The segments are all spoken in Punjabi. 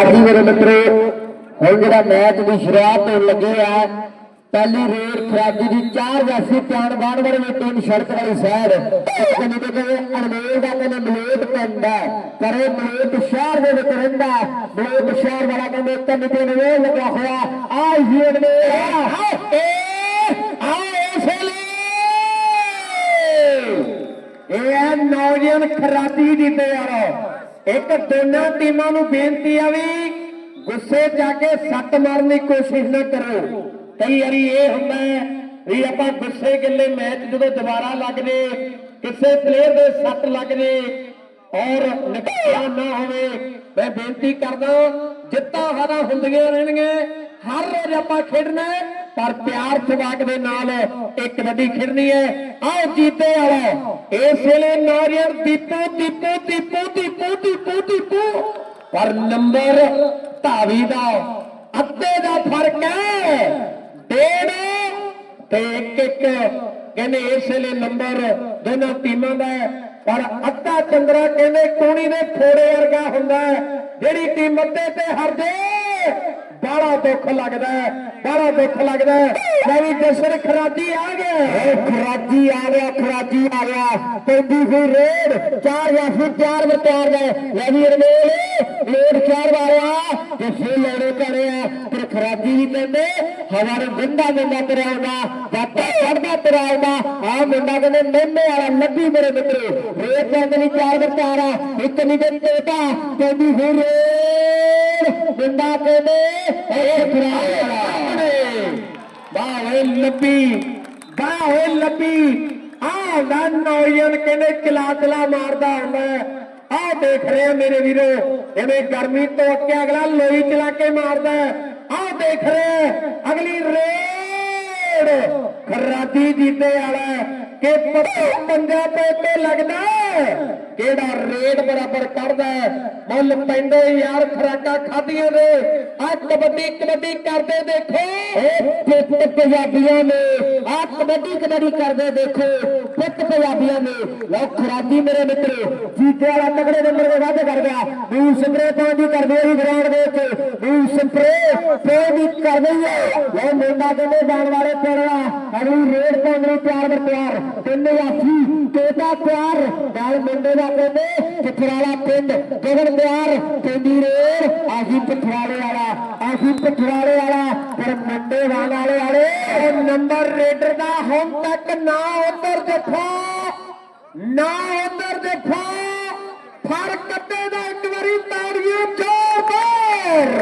ਅੱਜ ਮੇਰੇ ਮਿੱਤਰੋ, ਹੁਣ ਜਿਹੜਾ ਮੈਚ ਦੀ ਸ਼ੁਰੂਆਤ ਹੋਣ ਲੱਗੀ ਹੈ ਪਹਿਲੀ ਰੇਡ ਖਰਾਬੀ ਦੀ ਚਾਰ ਜਾਸੀ ਪਿਆਣ ਬਾਣ ਵਾਲੇ ਨੇ ਟੀਮ ਸੜਕ ਵਾਲੀ ਸਾਈਡ ਕਹਿੰਦੇ ਤੇ ਕਹਿੰਦੇ ਦਾ ਕਹਿੰਦੇ ਮਲੇਟ ਪਿੰਡ ਹੈ ਕਰੇ ਮਲੇਟ ਸ਼ਹਿਰ ਦੇ ਵਿੱਚ ਰਹਿੰਦਾ। ਮਲੇਟ ਸ਼ਹਿਰ ਵਾਲਾ ਕਹਿੰਦੇ ਕੰਨ ਤੇ ਨਵੇਂ ਲੱਗਾ ਹੋਇਆ। ਆ ਜੀੜ ਨੇ। ਆ ਇਸ ਵੇਲੇ। ਇਹ ਹੈ ਨੌਜਵਾਨ ਖਰਾਬੀ ਦੀ ਤਿਆਰ। ਇੱਕ ਦੋਨਾਂ ਟੀਮਾਂ ਨੂੰ ਬੇਨਤੀ ਆ ਵੀ ਗੁੱਸੇ ਜਾ ਕੇ ਸੱਟ ਮਾਰਨ ਦੀ ਕੋਸ਼ਿਸ਼ ਨਾ ਕਰੋ। ਕਈ ਵਾਰੀ ਇਹ ਹੁੰਦਾ ਵੀ ਆਪਾਂ ਗੁੱਸੇ ਗਿੱਲੇ ਮੈਚ ਜਦੋਂ ਦੁਬਾਰਾ ਲੱਗ ਜੇ ਕਿਸੇ ਪਲੇਅਰ ਦੇ ਸੱਟ ਲੱਗ ਜੇ ਔਰ ਨੁਕਸਾਨ ਨਾ ਹੋਵੇ, ਮੈਂ ਬੇਨਤੀ ਕਰਦਾ, ਜਿੱਤਾਂ ਹਾਰਾਂ ਹੁੰਦੀਆਂ ਰਹਿਣਗੀਆਂ, ਹਰ ਰੋਜ਼ ਆਪਾਂ ਖੇਡਣਾ ਪਰ ਪਿਆਰ ਸਵਾਗ ਦੇ ਨਾਲ ਇੱਕ ਕਬੱਡੀ ਖੇਡਣੀ ਹੈ। ਆਓ ਜੀਤੇ ਵਾਲਾ, ਇਸ ਵੇਲੇ ਨੌਜਵਾਨ ਦੀਪੂ ਦੀਪੂ ਦੀਪੂ ਦੀਪੂ ਦੀਪੂ ਦੀਪੂ। ਪਰ ਨੰਬਰ ਧਾਵੀ ਦਾ ਅੱਧੇ ਦਾ ਫ਼ਰਕ ਹੈ। ਡੇਢ ਤੇ ਇੱਕ ਇੱਕ। ਕਹਿੰਦੇ ਇਸ ਵੇਲੇ ਨੰਬਰ ਦੋਨਾਂ ਟੀਮਾਂ ਦਾ ਹੈ। ਪਰ ਅੱਧਾ ਚੰਦਰਾ ਕਹਿੰਦੇ ਕੋਣੀ ਦੇ ਫੋੜੇ ਵਰਗਾ ਹੁੰਦਾ ਹੈ। ਜਿਹੜੀ ਟੀਮ ਅੱਧੇ ਤੇ ਹਰਦੇ ਬੜਾ ਦੁੱਖ ਲੱਗਦਾ ਹੈ ਬੜਾ ਦੁੱਖ ਲੱਗਦਾ ਹੈ। ਜਸਰ ਖਰਾਜੀ ਆ ਗਿਆ। ਖਰਾਜੀ ਆ ਗਿਆ, ਖਰਾਜੀ ਆ ਗਿਆ। ਪੈਂਦੀ ਫਿਰ ਰੇਡ, ਚਾਰ ਜਾਂ ਫਿਰ ਚਾਰ ਵਰ ਤਿਆਰ ਲੈ ਵੀ ਰਮੇਲ ਰੇਡ ਚਾਰ ਵਾਲਿਆ ਤੇ ਫਿਰ ਲੈਣੇ ਕਰੇ ਆ। ਪਰ ਖਰਾਜੀ ਵੀ ਕਹਿੰਦੇ ਹਵਾਰੇ ਗੰਦਾ ਗੰਦਾ ਤੇਰਾ ਆਉਂਦਾ ਬਾਟਾ ਚੜਦਾ ਤੇਰਾ ਆਉਂਦਾ। ਆ ਮੁੰਡਾ ਕਹਿੰਦੇ ਮਹਿਮੇ ਵਾਲਾ ਲੱਭੀ ਮੇਰੇ ਮਿੱਤਰੋ। ਰੇਡ ਕਹਿੰਦੇ ਨਹੀਂ ਚਾਰ ਵਰ ਆ, ਇੱਕ ਨਹੀਂ ਦੇ ਪੈਂਦੀ ਫਿਰ ਰੇਡ। ਮੁੰਡਾ ਕਹਿੰਦੇ ਇਹ ਖਰਾਜ ਵਾਲਾ ਵਾਹ ਓਏ ਲੱਭੀ ਵਾਹ ਓਏ ਲੱਭੀ ਆਹ ਦਾ ਨੌਜਵਾਨ ਕਹਿੰਦੇ ਚਲਾ ਚਲਾ ਮਾਰਦਾ ਹੁੰਦਾ ਆਹ ਦੇਖ ਰਹੇ ਆ ਮੇਰੇ ਵੀਰੋ ਜਿਵੇਂ ਗਰਮੀ ਤੋਂ ਅੱਕੇ ਅਗਲਾ ਲੋਈ ਚਲਾ ਕੇ ਮਾਰਦਾ ਆਹ ਦੇਖ ਰਹੇ ਆ, ਅਗਲੀ ਰੇਡ ਖਰਾਦੀ ਜੀਤੇ ਵਾਲਾ ਕਿ ਪੱਤਾ ਪੰਜਾ ਤੇ ਉੱਤੇ ਲੱਗਦਾ ਕਿਹੜਾ ਰੇਡ ਬਰਾਬਰ ਕਰਦਾ ਮੁੱਲ ਪੈਂਦੇ ਯਾਰ ਖਰਾਕਾ ਖਾਦੀਆਂ ਦੇ। ਆ ਕਬੱਡੀ ਕਬੱਡੀ ਕਰਦੇ ਦੇਖੋ। ਇਹ ਪਿੱਤ ਪੰਜਾਬੀਆਂ ਨੇ। ਆ ਕਬੱਡੀ ਕਬੱਡੀ ਕਰਦੇ ਦੇਖੋ। ਪਿੱਤ ਪੰਜਾਬੀਆਂ ਨੇ। ਲੋ ਖਰਾਦੀ ਮੇਰੇ ਮਿੱਤਰੋ, ਜੀਤੇ ਵਾਲਾ ਤਗੜੇ ਨੰਬਰ ਦੇ ਵਾਅਦੇ ਕਰ ਗਿਆ। ਵੀ ਸਪਰੇ ਤੋਂ ਵੀ ਕਰਦੇ ਹੀ ਗਰਾਊਂਡ ਦੇ ਵਿੱਚ। ਵੀ ਸਪਰੇ ਤੇ ਵੀ ਕਰਦੇ ਹੀ ਹੈ ਲੋ ਕਹਿੰਦੇ ਜਾਣ ਵਾਲੇ ਪਿਆਰਾ ਅਗਲੀ ਰੇਡ ਤੋਂ ਅਗਲੀ ਪਿਆਰ ਵਰ ਪਿਆਰ। ਤਿੰਨ ਆਸੀ ਤੋਤਾ ਪਿਆਰ। ਨਾਲ ਮੁੰਡੇ ਦਾ ਕਹਿੰਦੇ ਪਥਰਾਲਾ ਪਿੰਡ, ਗਗਨ ਪਿਆਰ ਪੈਂਦੀ ਰੇਡ। ਆਹੀ ਪਥਰਾਲੇ ਵਾਲਾ ਆਹੀ ਪਥਰਾਲੇ ਵਾਲਾ। ਪਰ ਮੁੰਡੇ ਵਾਲੇ ਵਾਲੇ ਉਹ ਨੰਬਰ ਰੇਡਰ ਦਾ ਹੁਣ ਤੱਕ ਨਾ ਉਧਰ ਜੱਫਾ ਨਾ ਉਧਰ ਜੱਫਾ ਫ਼ਰਕ ਕੱਟੇ ਦਾ, ਇੱਕ ਵਾਰੀ ਤਾੜੀਆਂ ਜ਼ੋਰਦਾਰ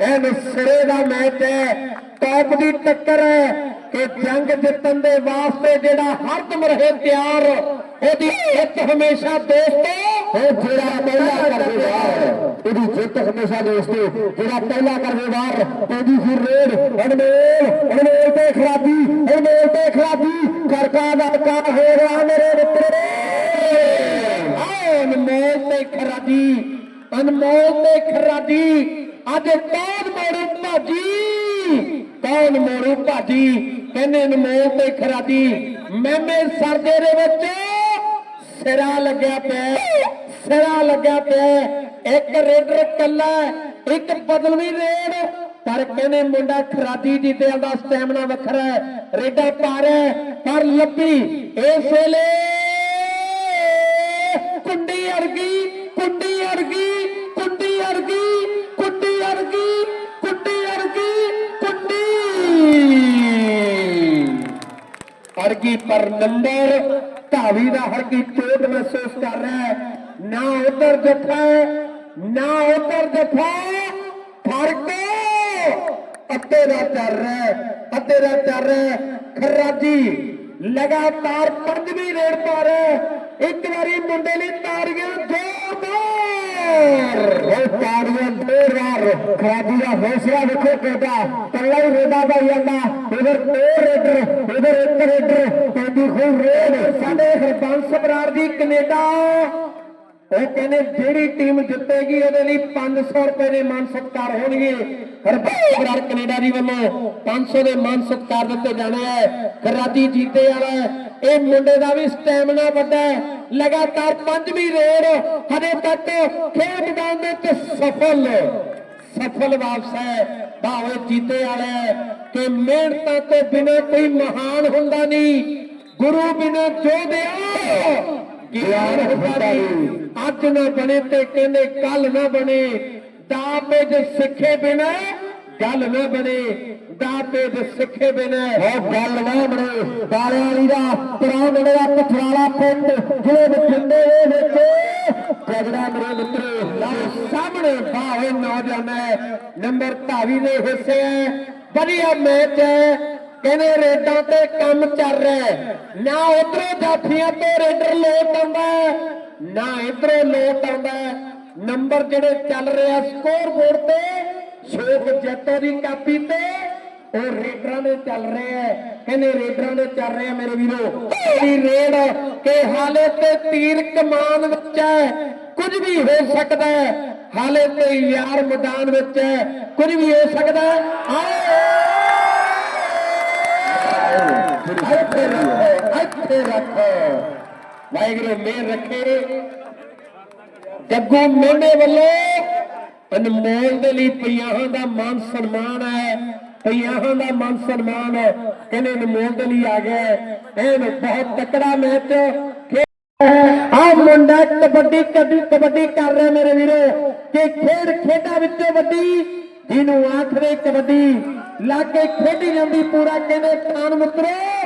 ਇਹ ਸਿਰੇ ਦਾ ਮੈਚ ਹੈ। ਟੌਪ ਦੀ ਟੱਕਰ ਹੈ ਕਿ ਜੰਗ ਜਿੱਤਣ ਦੇ ਵਾਸਤੇ ਜਿਹੜਾ ਹਰਦਮ ਰਹੇ ਤਿਆਰ ਉਹਦੀ ਜਿੱਤ ਹਮੇਸ਼ਾ ਦੋਸਤੋ ਉਹ ਜਿਹੜਾ ਪਹਿਲਾ ਕਰਦੇ ਵਾਰ ਜਿੱਤ ਹਮੇਸ਼ਾ ਦੋਸਤੋ ਜਿਹੜਾ ਪਹਿਲਾ ਕਰਮੇਵਾਰ ਉਹਦੀ ਫਿਰ ਰੇਡ ਅਨਮੋਲ ਅਨਮੋਲ ਤੇ ਖਰਾਬੀ ਅਨਮੋਲ ਤੇ ਖਰਾਬੀ ਕਰਕਾ ਦਾ ਕਾ ਹੋ ਰਿਹਾ ਮੇਰੇ ਮਿੱਤਰੋ। ਅਨਮੋਲ ਤੇ ਖਰਾਬੀ ਅਨਮੋਲ ਤੇ ਖਰਾਬੀ, ਅੱਜ ਕੌਣ ਮੋੜੂ ਭਾਜੀ ਕੌਣ ਮੋੜੂ ਭਾਜੀ ਕਹਿੰਦੇ ਅਨਮੋਲ ਤੇ ਖਰਾਬੀ। ਮੈਮੇ ਸਰਦੇ ਦੇ ਵਿੱਚ ਸਿਰਾ ਲੱਗਿਆ ਪਿਆ ਸਿਰਾ ਲੱਗਿਆ ਪਿਆ ਇੱਕ ਰੇਡਰ ਕੱਲਾ ਇੱਕ ਬਦਲਵੀ ਰੇਡ। ਪਰ ਕਹਿੰਦੇ ਮੁੰਡਾ ਖਰਾਦੀ ਦੀ ਤੇ ਦਾ ਸਟੈਮਨਾ ਵੱਖਰਾ ਹੈ ਰੇਡਾ ਪਾ ਹੈ, ਪਰ ਲੱਭੀ। ਇਸ ਵੇਲੇ ਕੁੰਡੀ ਅਰਗੀ ਅਰਗੀ ਪਰ ਧਾਵੀ ਦਾ ਹਰਗੀ ਚੋਟ ਮਹਿਸੂਸ ਕਰ ਰਿਹਾ ਹੈ। ਨਾ ਉਧਰ ਜੱਫਾ ਨਾ ਉਧਰ ਜੱਫਾ ਫ਼ਰਕ ਅੱਧੇ ਦਾ ਚੱਲ ਰਿਹਾ ਹੈ, ਅੱਧੇ ਦਾ ਚੱਲ ਰਿਹਾ ਹੈ। ਖਰਾਜੀ ਲਗਾਤਾਰ ਪੰਜਵੀਂ ਰੇਡ ਪਾ ਰਿਹਾ ਇੱਕ ਵਾਰੀ ਮੁੰਡੇ ਲਈ ਤਾਰੀਆਂ ਤਾੜੀਆਂ ਦੋ ਉਹ ਤਾੜੀਆਂ ਜ਼ੋਰਦਾਰ ਖਰਾਜੀ ਦਾ ਹੌਸਲਾ ਵੇਖੋ ਕਿਹਦਾ ਕੱਲਾ ਹੀ ਰੇਡਾ ਦਾ ਜਾਂਦਾ। ਉਧਰ ਦੋ ਰੇਡਰ, ਉਧਰ ਇੱਕ ਰੇਡਰ, ਪੈਂਦੀ ਖੂਬ ਰੇਡ। ਸਾਡੇ ਹਰਬੰਸ ਬਰਾੜ ਦੀ ਕੈਨੇਡਾ। ਉਹ ਕਹਿੰਦੇ, ਜਿਹੜੀ ਟੀਮ ਜਿੱਤੇਗੀ, ਉਹਦੇ ਲਈ 500 ਰੁਪਏ ਦੇ ਮਾਨ ਸਤਕਾਰ ਹੋਣਗੇ। ਹਰਬੰਸ ਬਰਾੜ ਕੈਨੇਡਾ ਦੀ ਵੱਲੋਂ 500 ਦੇ ਮਾਨ ਸਤਕਾਰ ਦਿੱਤੇ ਜਾਣੇ ਆ। ਖਰਾਦੀ ਜੀਤੇ ਵਾਲਾ ਇਹ ਮੁੰਡੇ ਦਾ ਵੀ ਸਟੈਮਿਨਾ ਵੱਡਾ ਹੈ। ਲਗਾਤਾਰ ਪੰਜਵੀਂ ਰੇਡ ਹਜੇ ਤੱਕ ਖੇਡ ਮੈਦਾਨ ਦੇ ਵਿੱਚ ਸਫਲ ਸਫਲ ਵਾਪਸ ਹੈ। ਭਾਵੇਂ ਜੀਤੇ ਵਾਲਾ ਕਿ ਮਿਹਨਤਾਂ ਤੋਂ ਬਿਨਾਂ ਕੋਈ ਮਹਾਨ ਹੁੰਦਾ ਨਹੀਂ। ਗੁਰੂ ਬਿਨਾਂ ਜੋਧਿਆ ਗਿਆਨ ਹੁੰਦਾ ਨਹੀਂ। ਅੱਜ ਨਾ ਬਣੇ ਤੇ ਕਹਿੰਦੇ ਕੱਲ ਨਾ ਬਣੇ। ਦਾਪੇ ਜੇ ਸਿੱਖੇ ਬਿਨਾਂ ਗੱਲ ਨਾ ਬਣੇ ਦਾਪੇ ਜੇ ਸਿੱਖੇ ਬਿਨਾਂ। ਉਹ ਗੱਲ ਨਾ ਬਣੇ ਬਾਲੇ ਵਾਲੀ ਦਾ ਪ੍ਰਾਉਣ ਦਾ ਪਥਰਾਲਾ ਪਿੰਡ ਜਿਹੜੇ ਬਠਿੰਡੇ ਦੇ ਵਿੱਚ। ਜਗੜਾ ਮੇਰੇ ਮਿੱਤਰੋ ਲਓ ਸਾਹਮਣੇ ਭਾਵੇਂ ਨੌਜਵਾਨ ਹੈ ਨੰਬਰ ਧਾਵੀ ਦੇ ਹਿੱਸੇ ਹੈ। ਵਧੀਆ ਮੈਚ ਹੈ ਕਹਿੰਦੇ ਰੇਡਾਂ ਤੇ ਕੰਮ ਚੱਲ ਰਿਹਾ ਨਾ ਉਧਰੋਂ ਜਾਫੀਆਂ ਤੋਂ ਰੇਡਰ ਲੋਟ ਆਉਂਦਾ ਨਾ ਇਧਰੋਂ ਲੋਟ ਆਉਂਦਾ। ਨੰਬਰ ਜਿਹੜੇ ਚੱਲ ਰਹੇ ਸਕੋਰ ਬੋਰਡ ਤੇ ਸ਼ੋਕ ਜੱਟੋ ਦੀ ਕਾਪੀ ਤੇ ਉਹ ਰੇਡਰਾਂ ਦੇ ਚੱਲ ਰਹੇ ਆ ਕਹਿੰਦੇ ਰੇਡਰਾਂ ਦੇ ਚੱਲ ਰਹੇ ਆ ਮੇਰੇ ਵੀਰੋ। ਇਹ ਰੇਡ ਕਿ ਹਾਲੇ ਤੇ ਤੀਰ ਕਮਾਨ ਵਿੱਚ ਹੈ ਕੁਝ ਵੀ ਹੋ ਸਕਦਾ ਹੈ ਹਾਲੇ ਤੇ ਯਾਰ ਮੈਦਾਨ ਵਿੱਚ ਹੈ ਕੁਝ ਵੀ ਹੋ ਸਕਦਾ ਹੈ ਆਓ ਇੱਥੇ ਰੱਖੋ ਇੱਥੇ ਰੱਖੋ। ਵਾਹਿਗੁਰੂ ਮੇਰ ਰੱਖੇ। ਜੱਗੂ ਮੇਲੇ ਵੱਲੋਂ ਅਨਮੋਲ ਦੇ ਲਈ ਪੰਜਾਹਾਂ ਦਾ ਮਾਨ ਸਨਮਾਨ ਹੈ ਪੰਜਾਹਾਂ ਦਾ ਮਾਨ ਸਨਮਾਨ ਹੈ। ਕਹਿੰਦੇ ਅਨਮੋਲ ਦੇ ਲਈ ਆ ਗਿਆ ਇਹ ਬਹੁਤ ਤਕੜਾ ਮੈਚ। ਆ ਮੁੰਡਾ ਕਬੱਡੀ ਕਬੱਡੀ ਕਬੱਡੀ ਕਰ ਰਿਹਾ ਮੇਰੇ ਵੀਰੋ। ਕਿ ਖੇਡ ਖੇਡਾਂ ਵਿੱਚੋਂ ਵੱਡੀ, ਜਿਹਨੂੰ ਆਖਦੇ ਕਬੱਡੀ। ਲਾ ਕੇ ਖੇਡੀ ਜਾਂਦੀ ਪੂਰਾ ਕਹਿੰਦੇ ਖਾਨ ਮਿੱਤਰੋ!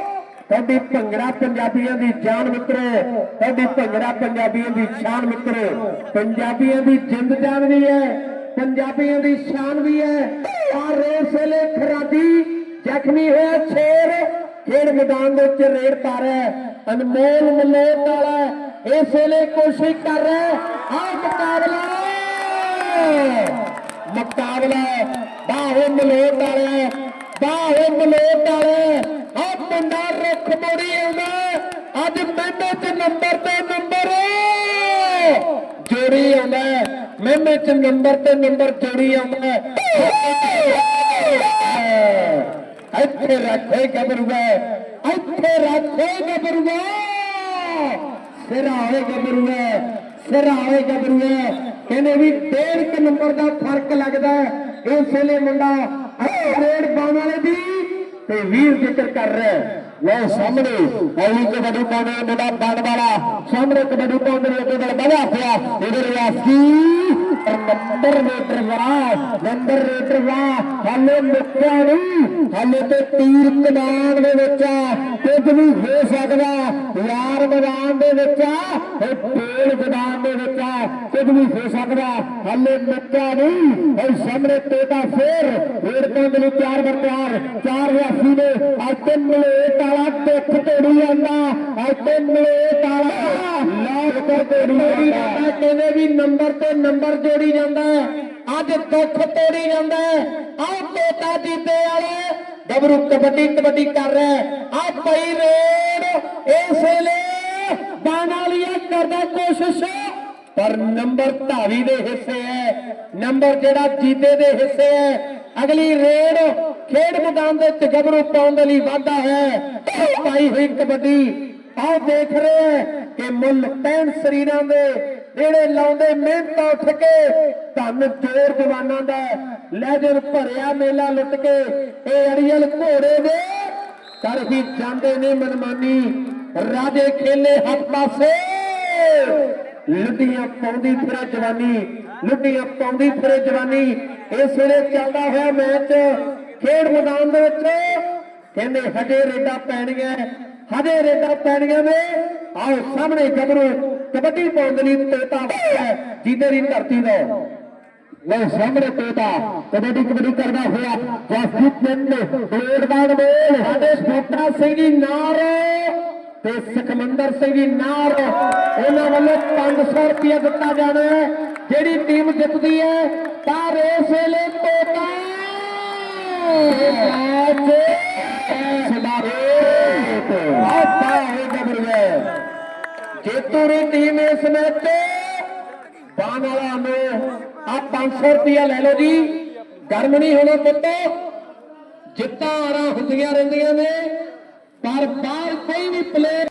ਤੁਹਾਡੀ ਭੰਗੜਾ ਪੰਜਾਬੀਆਂ ਦੀ ਜਾਨ ਮਿੱਤਰੋ, ਤੁਹਾਡੀ ਭੰਗੜਾ ਪੰਜਾਬੀਆਂ ਦੀ ਸ਼ਾਨ ਮਿੱਤਰੋ, ਪੰਜਾਬੀਆਂ ਦੀ ਜਿੰਦ ਜਾਨ ਵੀ ਹੈ, ਪੰਜਾਬੀਆਂ ਦੀ ਸ਼ਾਨ ਵੀ ਹੈ। ਆ ਰੇਸ ਵੇਲੇ ਖਰਾਦੀ ਜ਼ਖਮੀ ਹੋਇਆ ਸ਼ੇਰ, ਖੇਡ ਮੈਦਾਨ ਦੇ ਵਿੱਚ ਰੇਡ ਪਾ ਰਿਹਾ ਅਨਮੋਲ ਮਲੋਟ ਵਾਲਾ ਇਸ ਵੇਲੇ ਕੋਸ਼ਿਸ਼ ਕਰ ਰਿਹਾ ਹੈ। ਮੁਕਾਬਲਾ! ਮੁਕਾਬਲਾ, ਬਾਹੋ ਮਲੋਟ ਵਾਲਾ ਬਾਹੋ ਮਲੋਟ ਵਾਲਾ ਆ ਮੁੰਡਾ ਰੁੱਖ ਮੋੜੀ ਆਉਂਦਾ ਅੱਜ ਮਹਿਮੇ ਚ ਨੰਬਰ ਤੇ ਨੰਬਰ ਜੋੜੀ ਆਉਂਦਾ ਮਹਿਮੇ ਚ ਨੰਬਰ ਤੇ ਨੰਬਰ ਜੋੜੀ ਆਉਂਦਾ ਇੱਥੇ ਰੱਖੇ ਗੱਭਰੂਆ ਇੱਥੇ ਰੱਖੇ ਗੱਭਰੂਆ ਸਿਰਾ ਹੋਏ ਗੱਭਰੂਆ ਸਿਰਾ ਹੋਏ ਗੱਭਰੂਆ ਕਹਿੰਦੇ ਵੀ ਡੇਢ ਕੁ ਨੰਬਰ ਦਾ ਫ਼ਰਕ ਲੱਗਦਾ ਹੈ। ਇਸ ਵੇਲੇ ਮੁੰਡਾ ਗ੍ਰੇਡ ਪਾਉਣ ਵਾਲੇ ਦੀ ਤੇ ਵੀਰ ਜ਼ਿਕਰ ਕਰ ਰਿਹਾ ਲਓ ਸਾਹਮਣੇ ਐਲੀ ਕਬੱਡੀ ਪਾਉਣੇ ਮੁੰਡਾ ਬਣ ਵਾਲਾ ਸਾਹਮਣੇ ਕਬੱਡੀ ਪਾਉਣ ਦੇ ਉੱਤੇ ਬਲ ਵਧਿਆ ਪਿਆ ਇਧਰ ਵਾਸੀ ਨੰਬਰ ਮੀਟਰ ਵਾ ਨੰਬਰ ਮੀਟਰ ਵਾ ਹਾਲੇ ਮੁੱਕਿਆ ਨਹੀਂ ਹਾਲੇ ਤੇ ਤੀਰ ਕਮਾਨ ਦੇ ਵਿੱਚ ਕੁਝ ਵੀ ਹੋ ਸਕਦਾ ਯਾਰ ਮੈਦਾਨ ਦੇ ਵਿੱਚ ਆ, ਇਹ ਪੇੜ ਮੈਦਾਨ ਦੇ ਵਿੱਚ ਆ, ਕੁਝ ਵੀ ਹੋ ਸਕਦਾ ਹਾਲੇ ਮੁੱਕਿਆ ਨਹੀਂ ਇਹ ਸਾਹਮਣੇ ਤੋਤਾ ਫੇਰ ਰੇਡ ਪਾਉਣ ਲਈ ਤਿਆਰ ਬਰ ਤਿਆਰ ਚਾਰ ਰਿਆਸੀ ਨੇ ਅੱਜ ਤਿੰਨ ਮਲੇਟ ਵਾਲਾ ਟੁੱਟ ਤੋੜੀ ਜਾਂਦਾ। ਅੱਜ ਤੇ ਮਲੇਟ ਵਾਲਾ ਲਾਟ ਤੋੜੀ ਜਾਂਦਾ। ਕਹਿੰਦੇ ਵੀ ਨੰਬਰ ਤੇ ਨੰਬਰ ਜੋੜੀ ਜਾਂਦਾ ਅੱਜ ਦੁੱਖ ਤੋੜੀ ਜਾਂਦਾ ਹੈ। ਆਹ ਤੋਤਾ ਜੀਤੇ ਵਾਲੇ ਗੱਭਰੂ ਕਬੱਡੀ ਕਬੱਡੀ ਕਰ ਰਿਹਾ ਹੈ। ਪਈ ਰੇਡ ਇਸ ਵੇਲੇ ਬਾਨਾਲੀਆ ਕਰਦਾ ਕੋਸ਼ਿਸ਼। ਪਰ ਨੰਬਰ ਧਾਵੀ ਦੇ ਹਿੱਸੇ ਹੈ ਨੰਬਰ ਜਿਹੜਾ ਜੀਤੇ ਦੇ ਹਿੱਸੇ ਹੈ ਅਗਲੀ ਰੇਡ ਖੇਡ ਮੈਦਾਨ ਦੇ ਵਿੱਚ ਗੱਭਰੂ ਪਾਉਣ ਦੇ ਲਈ ਵਾਧਾ ਹੈ। ਪਾਈ ਹੋਈ ਕਬੱਡੀ। ਆਹ ਦੇਖ ਰਹੇ ਹੈ ਕਿ ਮੁੱਲ ਪੈਣ ਸਰੀਰਾਂ ਦੇ ਜਿਹੜੇ ਲਾਉਂਦੇ ਮਿਹਨਤ ਉੱਠ ਕੇ ਧੰਨ ਜੋਰ ਜਵਾਨਾਂ ਦਾ ਲੈ ਭਰਿਆ ਮੇਲਾ ਲੁੱਟ ਕੇ ਇਹ ਅੜੀਅਲ ਘੋੜੇ ਦੇ ਕਰ ਹੀ ਜਾਂਦੇ ਨੇ ਮਨਮਾਨੀ। ਰਾਜੇ ਖੇਲੇ ਹੱਥ ਪਾਸੇ। ਲੁੱਡੀਆਂ ਪਾਉਂਦੀ ਫਿਰੇ ਜਵਾਨੀ ਲੁੱਡੀਆਂ ਪਾਉਂਦੀ ਫਿਰੇ ਜਵਾਨੀ। ਇਸ ਵੇਲੇ ਚੱਲਦਾ ਹੋਇਆ ਮੈਚ ਖੇਡ ਮੈਦਾਨ ਦੇ ਵਿੱਚ। ਕਹਿੰਦੇ ਹਜੇ ਰੇਡਾਂ ਪੈਣੀਆਂ, ਹਜੇ ਰੇਡਾਂ ਪੈਣੀਆਂ ਨੇ। ਆਓ ਸਾਹਮਣੇ ਗੱਭਰੂ ਕਬੱਡੀ ਪਾਉਣ ਦੇ ਲਈ ਤੋਤਾ ਹੈ, ਜਿਹਦੇ ਦੀ ਧਰਤੀ ਦਾ ਲਓ ਸਾਹਮਣੇ ਤੋਤਾ, ਕਬੱਡੀ ਕਬੱਡੀ ਕਰਦਾ ਹੋਇਆ ਜਸਦੀਪ ਪਿੰਡ ਬਲੇਡਬਾਨ ਬੋਲ। ਸਾਡੇ ਸਪੋਟਰਾ ਸਿੰਘ ਜੀ ਨਾਰ ਤੇ ਸੁਖਮੰਦਰ ਸਿੰਘ ਜੀ ਨਾਰ, ਉਹਨਾਂ ਵੱਲੋਂ 500 ਰੁਪਏ ਦਿੱਤਾ ਜਾਣਾ ਹੈ। ਜਿਹੜੀ ਟੀਮ ਜਿੱਤਦੀ ਹੈ, ਤਾਂ ਇਸ ਵੇਲੇ ਤੋਤਾ। ਜੇਤੂ ਦੀ ਟੀਮ ਇਸ ਮੈਚ ਬਾਣ ਵਾਲਾ ਨੂੰ ਆ 500 ਰੁਪਏ ਲੈ ਲਓ ਜੀ। ਗਰਮ ਨਹੀਂ ਹੋਣਾ, ਪੁੱਤ। ਜਿੱਤਾਂ ਆਰਾਂ ਹੁੰਦੀਆਂ ਰਹਿੰਦੀਆਂ ਨੇ। ਪਰ ਬਾਹਰ ਕੋਈ ਵੀ ਪਲੇਅਰ